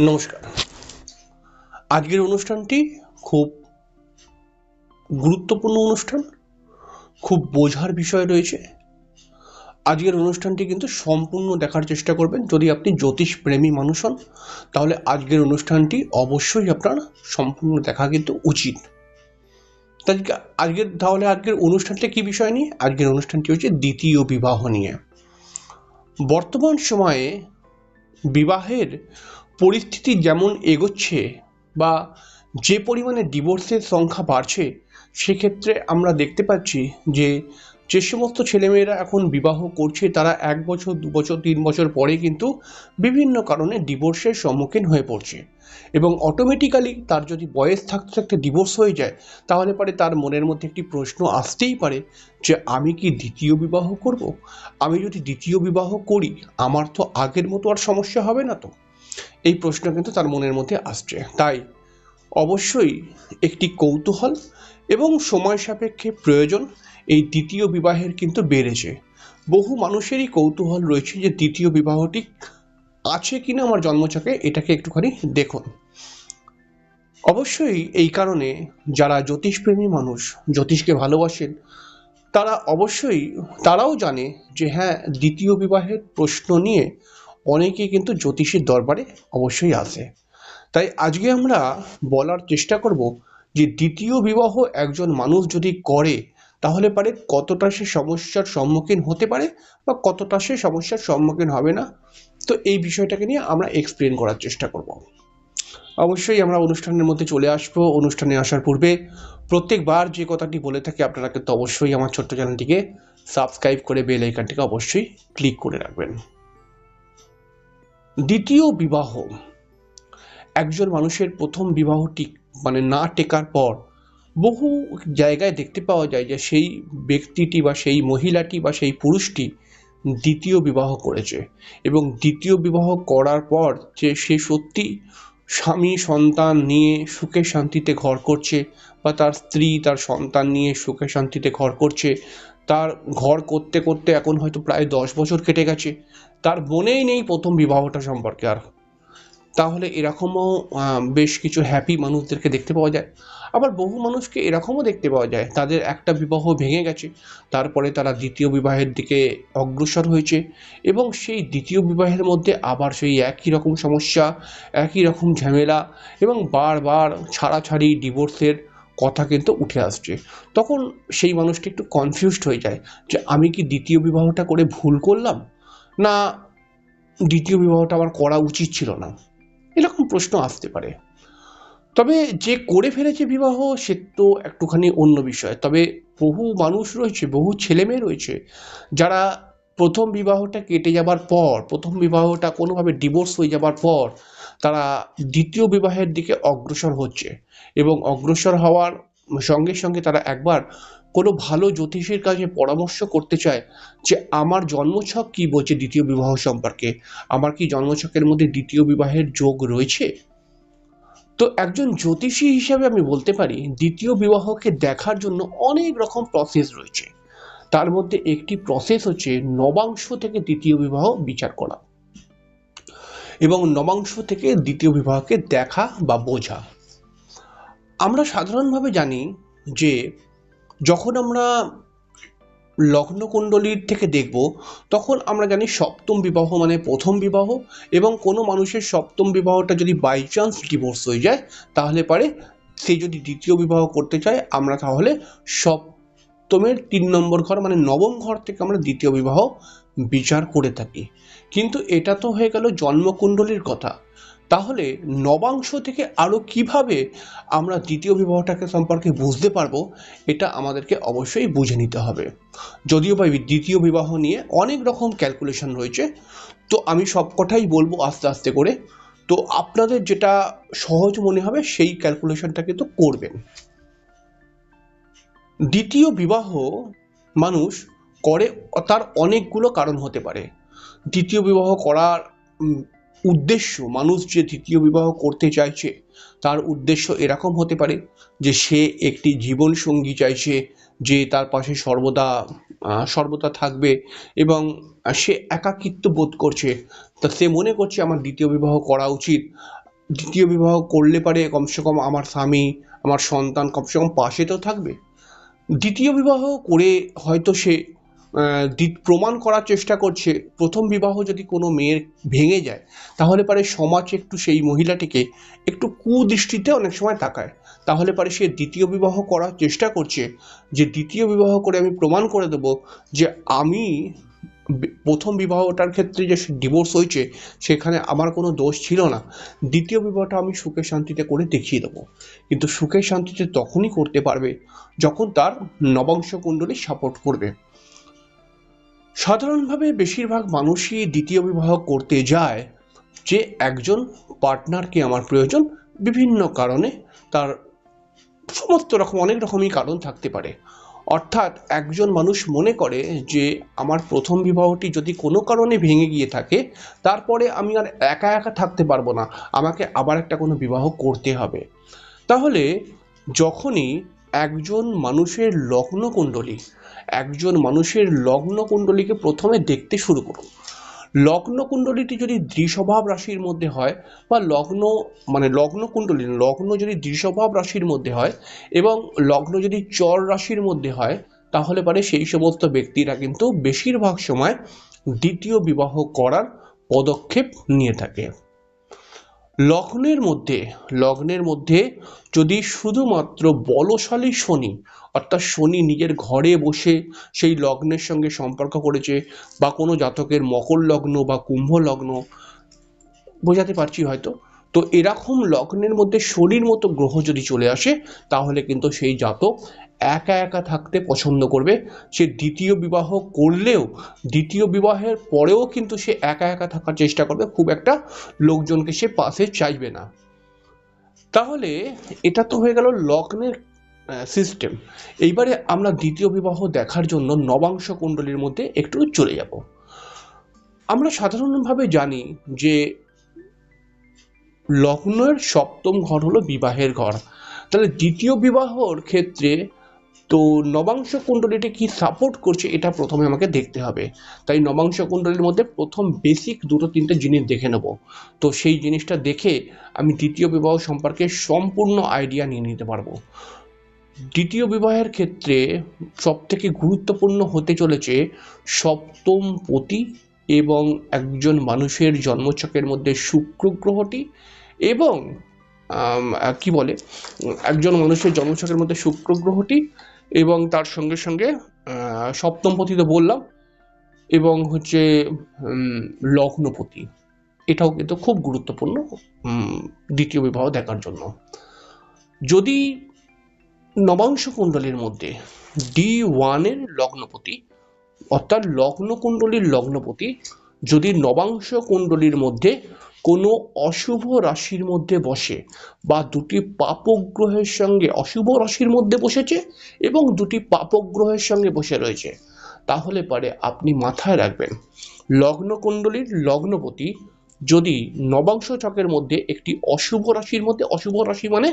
নমস্কার। আজকের অনুষ্ঠানটি খুব গুরুত্বপূর্ণ অনুষ্ঠান, খুব বোঝার বিষয় রয়েছে। আজকের অনুষ্ঠানটি কিন্তু সম্পূর্ণ দেখার চেষ্টা করবেন। যদি আপনি জ্যোতিষ প্রেমী মানুষ হন, তাহলে আজকের অনুষ্ঠানটি অবশ্যই আপনার সম্পূর্ণ দেখা কিন্তু উচিত। তাই আজকের, তাহলে আজকের অনুষ্ঠানটা কি বিষয় নিয়ে? আজকের অনুষ্ঠানটি হচ্ছে দ্বিতীয় বিবাহ নিয়ে। বর্তমান সময়ে বিবাহের পরিস্থিতি যেমন এগোচ্ছে বা যে পরিমাণে ডিভোর্সের সংখ্যা বাড়ছে, সেক্ষেত্রে আমরা দেখতে পাচ্ছি যে যে সমস্ত ছেলেমেয়েরা এখন বিবাহ করছে, তারা এক বছর, দু বছর, তিন বছর পরে কিন্তু বিভিন্ন কারণে ডিভোর্সের সম্মুখীন হয়ে পড়ছে। এবং অটোমেটিক্যালি তার যদি বয়স থাকতে থাকতে ডিভোর্স হয়ে যায়, তাহলে পরে তার মনের মধ্যে একটি প্রশ্ন আসতেই পারে যে, আমি কি দ্বিতীয় বিবাহ করব? আমি যদি দ্বিতীয় বিবাহ করি, আমার তো আগের মতো আর সমস্যা হবে না তো? এই প্রশ্ন কিন্তু তার মনের মধ্যে আসছে। তাই অবশ্যই একটি কৌতূহল এবং সময় সাপেক্ষে প্রয়োজন এই দ্বিতীয় বিবাহের কিন্তু বেড়েছে। বহু মানুষেরই কৌতূহল রয়েছে যে দ্বিতীয় বিবাহটি আছে কিনা আমার জন্মছকে এটাকে একটুখানি দেখুন। অবশ্যই এই কারণে যারা জ্যোতিষপ্রেমী মানুষ, জ্যোতিষকে ভালোবাসেন, তারা অবশ্যই, তারাও জানে যে হ্যাঁ দ্বিতীয় বিবাহের প্রশ্ন নিয়ে অনেকে কিন্তু জ্যোতিষীর দরবারে অবশ্যই আসে। তাই আজকে আমরা বলার চেষ্টা করব যে দ্বিতীয় বিবাহ একজন মানুষ যদি করে, তাহলে পারে কতটা সে সমস্যার সম্মুখীন হতে পারে বা কতটা সে সমস্যার সম্মুখীন হবে না? তো এই বিষয়টাকে নিয়ে আমরা এক্সপ্লেন করার চেষ্টা করব। অবশ্যই আমরা অনুষ্ঠানের মধ্যে চলে আসব। অনুষ্ঠানে আসার পূর্বে প্রত্যেকবার যে কথাটি বলে থাকি আপনারা কিন্তু অবশ্যই আমার ছোট্ট চ্যানেলটিকে সাবস্ক্রাইব করে বেল আইকনটিকে অবশ্যই ক্লিক করে রাখবেন। দ্বিতীয় বিবাহ। একজন মানুষের প্রথম বিবাহটি মানে না টেকার পর বহু জায়গায় দেখতে পাওয়া যায় যে সেই ব্যক্তিটি বা সেই মহিলাটি বা সেই পুরুষটি দ্বিতীয় বিবাহ করেছে এবং দ্বিতীয় বিবাহ করার পর যে সে সত্যি স্বামী, সন্তান নিয়ে সুখে শান্তিতে ঘর করছে বা তার স্ত্রী, তার সন্তান নিয়ে সুখে শান্তিতে ঘর করছে তার ঘর করতে করতে এখন হয়তো প্রায় দশ বছর কেটে গেছে। তার মনেই নেই প্রথম বিবাহটা সম্পর্কে আর। তাহলে এরকমও বেশ কিছু হ্যাপি মানুষদেরকে দেখতে পাওয়া যায়। আবার বহু মানুষকে এরকমও দেখতে পাওয়া যায়। তাদের একটা বিবাহ ভেঙে গেছে, তারপরে তারা দ্বিতীয় বিবাহের দিকে অগ্রসর হয়েছে এবং সেই দ্বিতীয় বিবাহের মধ্যে আবার সেই একই রকম সমস্যা, একই রকম ঝামেলা এবং বারবার ছাড়াছাড়ি ডিভোর্সের কথা কিন্তু উঠে আসছে। তখন সেই মানুষটি একটু কনফিউজড হয়ে যায় যে আমি কি দ্বিতীয় বিবাহটা করে ভুল করলাম? না, দ্বিতীয় বিবাহটা আমার করা উচিত ছিল না। এরকম প্রশ্ন আসতে পারে। তবে যে করে ফেলেছে বিবাহ, সে তো একটুখানি অন্য বিষয়। তবে বহু মানুষ রয়েছে, বহু ছেলেমেয়ে রয়েছে, যারা প্রথম বিবাহটা কেটে যাবার পর, প্রথম বিবাহটা কোনোভাবে ডিভোর্স হয়ে যাবার পর তারা দ্বিতীয় বিবাহের দিকে অগ্রসর হচ্ছে এবং অগ্রসর হওয়ার সঙ্গে সঙ্গে তারা একবার কোনো ভালো জ্যোতিষীর কাছে পরামর্শ করতে চায় যে, আমার জন্মছক কি বলছে দ্বিতীয় বিবাহ সম্পর্কে? আমার কি জন্মছকের মধ্যে দ্বিতীয় বিবাহের যোগ রয়েছে? তো একজন জ্যোতিষী হিসাবে আমি বলতে পারি, দ্বিতীয় বিবাহকে দেখার জন্য অনেক রকম প্রসেস রয়েছে। তার মধ্যে একটি প্রসেস হচ্ছে নবাংশ থেকে দ্বিতীয় বিবাহ বিচার করা। এবং নবাংশ থেকে দ্বিতীয় বিবাহকে দেখা বা বোঝা। আমরা সাধারণভাবে জানি যে, যখন আমরা লগ্নকুণ্ডলীর থেকে দেখব, তখন আমরা জানি সপ্তম বিবাহ মানে প্রথম বিবাহ এবং কোনো মানুষের সপ্তম বিবাহটা যদি বাই চান্স ডিভোর্স হয়ে যায়, তাহলে পারে সে যদি দ্বিতীয় বিবাহ করতে চায়, আমরা তাহলে সপ্তমের তিন নম্বর ঘর মানে নবম ঘর থেকে আমরা দ্বিতীয় বিবাহ বিচার করে থাকি। কিন্তু এটা তো হয়ে গেল জন্মকুণ্ডলীর কথা। তাহলে নবাংশ থেকে আরও কীভাবে আমরা দ্বিতীয় বিবাহটাকে সম্পর্কে বুঝতে পারব, এটা আমাদেরকে অবশ্যই বুঝে নিতে হবে। যদিও বা দ্বিতীয় বিবাহ নিয়ে অনেক রকম ক্যালকুলেশন রয়েছে, তো আমি সবকটাই বলব আস্তে আস্তে করে। তো আপনাদের যেটা সহজ মনে হবে সেই ক্যালকুলেশনটা কিন্তু করবেন। দ্বিতীয় বিবাহ মানুষ করে তার অনেকগুলো কারণ হতে পারে। দ্বিতীয় বিবাহ করার উদ্দেশ্য, মানুষ যে তৃতীয় বিবাহ করতে চাইছে, তার উদ্দেশ্য এরকম হতে পারে যে সে একটি জীবন সঙ্গী চাইছে, যে তার পাশে সর্বদা সর্বদা থাকবে এবং সে একাকিত্ব বোধ করছে। তা সে মনে করছে, আমার দ্বিতীয় বিবাহ করা উচিত। দ্বিতীয় বিবাহ করলে পারে কমসে কম আমার স্বামী, আমার সন্তান কমসে কম পাশে তো থাকবে। দ্বিতীয় বিবাহ করে হয়তো সে প্রমাণ করার চেষ্টা করছে। প্রথম বিবাহ যদি কোনো মেয়ের ভেঙে যায়, তাহলে পারে সমাজ একটু সেই মহিলাটিকে একটু কুদৃষ্টিতে অনেক সময় তাকায়। তাহলে পারে সে দ্বিতীয় বিবাহ করার চেষ্টা করছে। যে দ্বিতীয় বিবাহ করে আমি প্রমাণ করে দেব যে আমি প্রথম বিবাহটার ক্ষেত্রে যে ডিভোর্স হয়েছে, সেখানে আমার কোনো দোষ ছিল না। দ্বিতীয় বিবাহটা আমি সুখে শান্তিতে করে দেখিয়ে দেবো। কিন্তু সুখে শান্তিতে তখনই করতে পারবে যখন তার নবাংশ কুণ্ডলী সাপোর্ট করবে। সাধারণভাবে বেশিরভাগ মানুষই দ্বিতীয় বিবাহ করতে যায় যে একজন পার্টনারকে আমার প্রয়োজন বিভিন্ন কারণে। তার সমস্ত রকম, অনেক রকমই কারণ থাকতে পারে। অর্থাৎ একজন মানুষ মনে করে যে, আমার প্রথম বিবাহটি যদি কোনো কারণে ভেঙে গিয়ে থাকে, তারপরে আমি আর একা একা থাকতে পারব না। আমাকে আবার একটা কোনো বিবাহ করতে হবে। তাহলে যখনই একজন মানুষের লগ্ন কুণ্ডলী একজন মানুষের লগ্ন কুণ্ডলীকে প্রথমে দেখতে শুরু করুন। লগ্ন কুণ্ডলীটি যদি দ্বিস্বভাব রাশির মধ্যে হয় বা লগ্ন মানে লগ্ন কুণ্ডলী লগ্ন যদি দ্বিস্বভাব রাশির মধ্যে হয় এবং লগ্ন যদি চর রাশির মধ্যে হয়, তাহলে পারে সেই সমস্ত ব্যক্তিরা কিন্তু বেশিরভাগ সময় দ্বিতীয় বিবাহ করার পদক্ষেপ নিয়ে থাকে। লগ্নের মধ্যে লগ্নের মধ্যে যদি শুধুমাত্র বলশালী শনি, অর্থাৎ শনি নিজের ঘরে বসে সেই লগ্নের সঙ্গে সম্পর্ক করেছে বা কোনো জাতকের মকর লগ্ন বা কুম্ভ লগ্ন, বোঝাতে পারছি হয়তো? তো এরকম লগ্নের মধ্যে শনির মতো গ্রহ যদি চলে আসে, তাহলে কিন্তু সেই জাতক একা একা থাকতে পছন্দ করবে। সে দ্বিতীয় বিবাহ করলেও, দ্বিতীয় বিবাহের পরেও কিন্তু সে একা একা থাকার চেষ্টা করবে, খুব একটা লোকজনকে সে পাশে চাইবে না। তাহলে এটা তো হয়ে গেল লগ্নের সিস্টেম এইবারে আমরা দ্বিতীয় বিবাহ দেখার জন্য নবাংশ কুণ্ডলীর মধ্যে একটু চলে যাব। আমরা সাধারণভাবে জানি যে লগ্নের সপ্তম ঘর হলো বিবাহের ঘর। তাহলে দ্বিতীয় বিবাহর ক্ষেত্রে তো নবাংশ কুণ্ডলীটা কি সাপোর্ট করছে এটা প্রথমে আমাকে দেখতে হবে। তাই নবাংশ কুণ্ডলীর মধ্যে প্রথম বেসিক দুটো তিনটে জিনিস দেখে নেব। তো সেই জিনিসটা দেখে আমি দ্বিতীয় বিবাহ সম্পর্কে সম্পূর্ণ আইডিয়া নিয়ে নিতে পারব। দ্বিতীয় বিবাহের ক্ষেত্রে সবথেকে গুরুত্বপূর্ণ হতে চলেছে সপ্তম পতি এবং একজন মানুষের জন্মছকের মধ্যে শুক্র গ্রহটি এবং কি বলে একজন মানুষের জন্মছকের মধ্যে শুক্র গ্রহটি এবং তার সঙ্গে সঙ্গে আহ, সপ্তম পতি তো বললাম এবং হচ্ছে লগ্নপতি। এটাও কিন্তু খুব গুরুত্বপূর্ণ দ্বিতীয় বিবাহ দেখার জন্য। যদি নবাংশ কুণ্ডলীর মধ্যে ডি ওয়ানের লগ্নপতি অর্থাৎ লগ্ন কুণ্ডলীর লগ্নপতি যদি নবাংশ কুণ্ডলীর মধ্যে কোনো অশুভ রাশির মধ্যে বসে বা দুটি পাপগ্রহের সঙ্গে অশুভ রাশির মধ্যে বসেছে এবং দুটি পাপগ্রহের সঙ্গে বসে রয়েছে, তাহলে পরে আপনি মাথায় রাখবেন। লগ্নকুণ্ডলীর লগ্নপতি যদি নবাংশ চকের মধ্যে একটি অশুভ রাশির মধ্যে, অশুভ রাশি মানে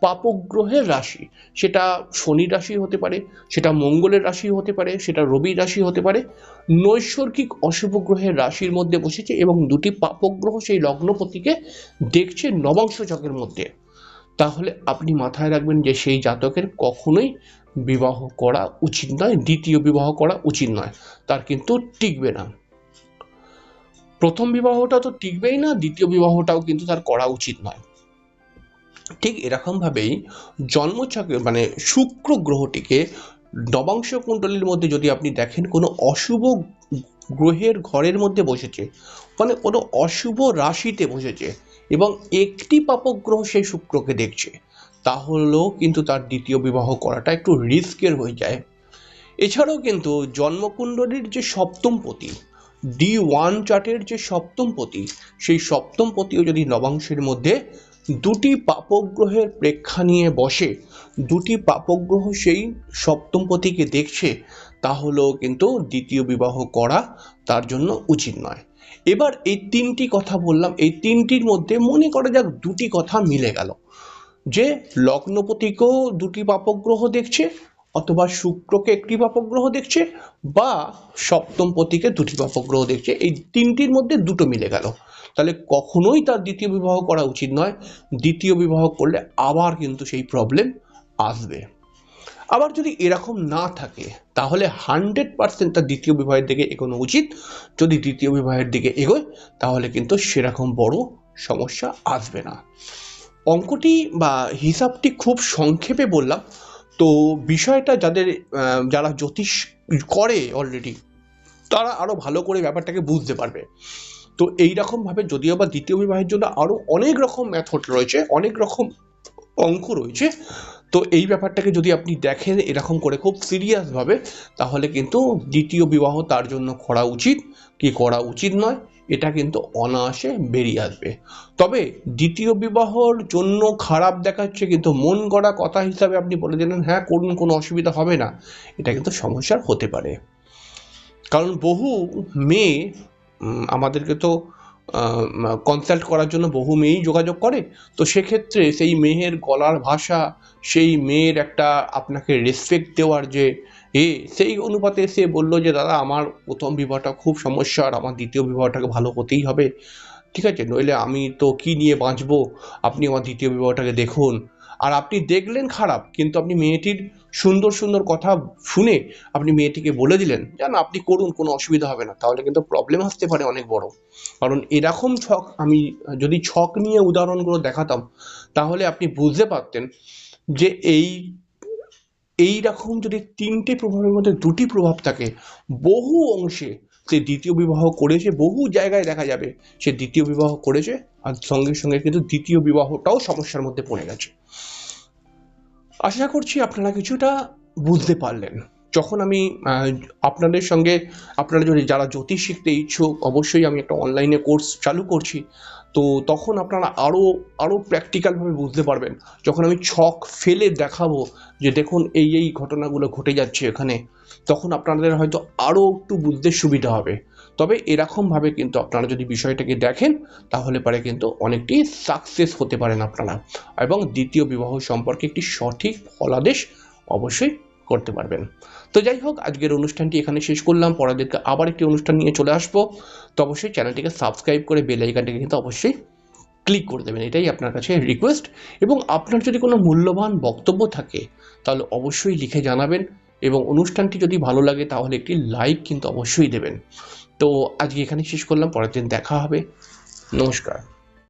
পাপগ্রহের রাশি। সেটা শনি রাশি হতে পারে, সেটা মঙ্গলের রাশি হতে পারে, সেটা রবি রাশি হতে পারে। নৈসর্গিক অশুভ গ্রহের রাশির মধ্যে বসেছে এবং দুটি পাপগ্রহ সেই লগ্নপতিকে দেখছে নবাংশ চকের মধ্যে। তাহলে আপনি মাথায় রাখবেন যে সেই জাতকের কখনোই বিবাহ করা উচিত নয়, দ্বিতীয় বিবাহ করা উচিত নয়। তার কিন্তু টিকবে না। প্রথম বিবাহটা তো টিকবেই না, দ্বিতীয় বিবাহটাও কিন্তু তার করা উচিত নয়। ঠিক এরকমভাবেই জন্মছকে মানে শুক্র গ্রহটিকে নবাংশ কুণ্ডলীর মধ্যে যদি আপনি দেখেন, কোনো অশুভ গ্রহের ঘরের মধ্যে বসেছে মানে কোনো অশুভ রাশিতে বসেছে এবং একটি পাপগ্রহ সেই শুক্রকে দেখছে, তাহলেও কিন্তু তার দ্বিতীয় বিবাহ করাটা একটু রিস্কের হয়ে যায়। এছাড়াও কিন্তু জন্মকুণ্ডলীর যে সপ্তম পতি, ডি ওয়ান চার্টের যে সপ্তম পতি, সেই সপ্তম পতিও যদি নবাংশের মধ্যে দুটি পাপগ্রহের প্রেক্ষা নিয়ে বসে, দুটি পাপগ্রহ সেই সপ্তম পতিকে দেখছে তাহলেও কিন্তু দ্বিতীয় বিবাহ করা তার জন্য উচিত নয়। এবার এই তিনটি কথা বললাম, এই তিনটির মধ্যে মনে করা যাক দুটি কথা মিলে গেল। যে লগ্নপতিকেও দুটি পাপগ্রহ দেখছে অথবা শুক্রকে একটি পাপগ্রহ দেখছে বা সপ্তম পতিকে দুটি পাপগ্রহ দেখছে, এই তিনটির মধ্যে দুটো মিলে গেল। তাহলে কখনোই তার দ্বিতীয় বিবাহ করা উচিত নয়। দ্বিতীয় বিবাহ করলে আবার কিন্তু সেই প্রবলেম আসবে। আবার যদি এরকম না থাকে, তাহলে হান্ড্রেড পার্সেন্ট তার দ্বিতীয় বিবাহের দিকে এগোনো উচিত। যদি দ্বিতীয় বিবাহের দিকে এগোয়, তাহলে কিন্তু সেরকম বড় সমস্যা আসবে না। অঙ্কটি বা হিসাবটি খুব সংক্ষেপে বললাম। তো বিষয়টা যাদের যারা জ্যোতিষ করে অলরেডি তারা আরও ভালো করে ব্যাপারটাকে বুঝতে পারবে। তো এই রকমভাবে যদিও বা দ্বিতীয় বিবাহের জন্য আরও অনেক রকম মেথড রয়েছে, অনেক রকম অঙ্ক রয়েছে, তো এই ব্যাপারটাকে যদি আপনি দেখেন এরকম করে খুব সিরিয়াসভাবে তাহলে কিন্তু দ্বিতীয় বিবাহ তার জন্য করা উচিত। কি করা উচিত নয় এটা কিন্তু অনায়াসে বেরিয়ে আসবে। তবে দ্বিতীয় বিবাহর জন্য খারাপ দেখাচ্ছে কিন্তু মন গড়া কথা হিসাবে আপনি বলে দিলেন হ্যাঁ করুন, কোনো অসুবিধা হবে না। এটা কিন্তু সমস্যার হতে পারে। কারণ বহু মেয়ে আমাদেরকে তো কনসাল্ট করার জন্য বহু মেয়েই যোগাযোগ করে। তো সেক্ষেত্রে সেই মেয়ের গলার ভাষা, সেই মেয়ের একটা আপনাকে রেসপেক্ট দেওয়ার যে এ, সেই অনুপাতে সে বলল যে, দাদা, আমার প্রথম বিবাহটা খুব সমস্যা আর আমার দ্বিতীয় বিবাহটাকে ভালো হতেই হবে। ঠিক আছে, নইলে আমি তো কি নিয়ে বাঁচবো? আপনি আমার দ্বিতীয় বিবাহটাকে দেখুন। আর আপনি দেখলেন খারাপ, কিন্তু আপনি মেয়েটির সুন্দর সুন্দর কথা শুনে আপনি মেয়েটিকে বলে দিলেন জান আপনি করুন, কোনো অসুবিধা হবে না। তাহলে কিন্তু প্রবলেম আসতে পারে অনেক বড়। কারণ এরকম ছক আমি, যদি ছক নিয়ে উদাহরণগুলো দেখাতাম, তাহলে আপনি বুঝতে পারতেন যে, এই এই রকম যদি তিনটি প্রভাবের মধ্যে দুটি প্রভাব থাকে, বহু অংশে সে দ্বিতীয় বিবাহ করেছে, বহু জায়গায় দেখা যাবে সে দ্বিতীয় বিবাহ করেছে আর সঙ্গে সঙ্গে কিন্তু দ্বিতীয় বিবাহটাও সমস্যার মধ্যে পড়ে গেছে। আশা করছি আপনারা কিছুটা বুঝতে পারলেন। যখন আমি আপনাদের সঙ্গে, আপনারা যদি যারা জ্যোতিষ শিখতে ইচ্ছুক, অবশ্যই আমি একটা অনলাইনে কোর্স চালু করছি। তো তখন আপনারা আরও আরও প্র্যাকটিক্যালভাবে বুঝতে পারবেন। যখন আমি ছক ফেলে দেখাবো যে দেখুন এই এই ঘটনাগুলো ঘটে যাচ্ছে এখানে, তখন আপনাদের হয়তো আরও একটু বুঝতে সুবিধা হবে। তবে এরকমভাবে কিন্তু আপনারা যদি বিষয়টাকে দেখেন, তাহলে পারে কিন্তু অনেকটি সাকসেস হতে পারেন আপনারা। এবং দ্বিতীয় বিবাহ সম্পর্কে একটি সঠিক ফলাদেশ অবশ্যই করতে পারবেন। তো যাই হোক, আজকের অনুষ্ঠানটি এখানে শেষ করলাম। পরের দিনকে আবার একটি অনুষ্ঠান নিয়ে চলে আসব। তো অবশ্যই চ্যানেলটিকে সাবস্ক্রাইব করে বেল আইকনটিকে কিন্তু অবশ্যই ক্লিক করে দেবেন। এটাই আপনার কাছে রিকোয়েস্ট এবং আপনার যদি কোনো মূল্যবান বক্তব্য থাকে, তাহলে অবশ্যই লিখে জানাবেন। এবং অনুষ্ঠানটি যদি ভালো লাগে, তাহলে একটি লাইক কিন্তু অবশ্যই দেবেন। তো আজকে এখানে শেষ করলাম। পরের দিন দেখা হবে। নমস্কার।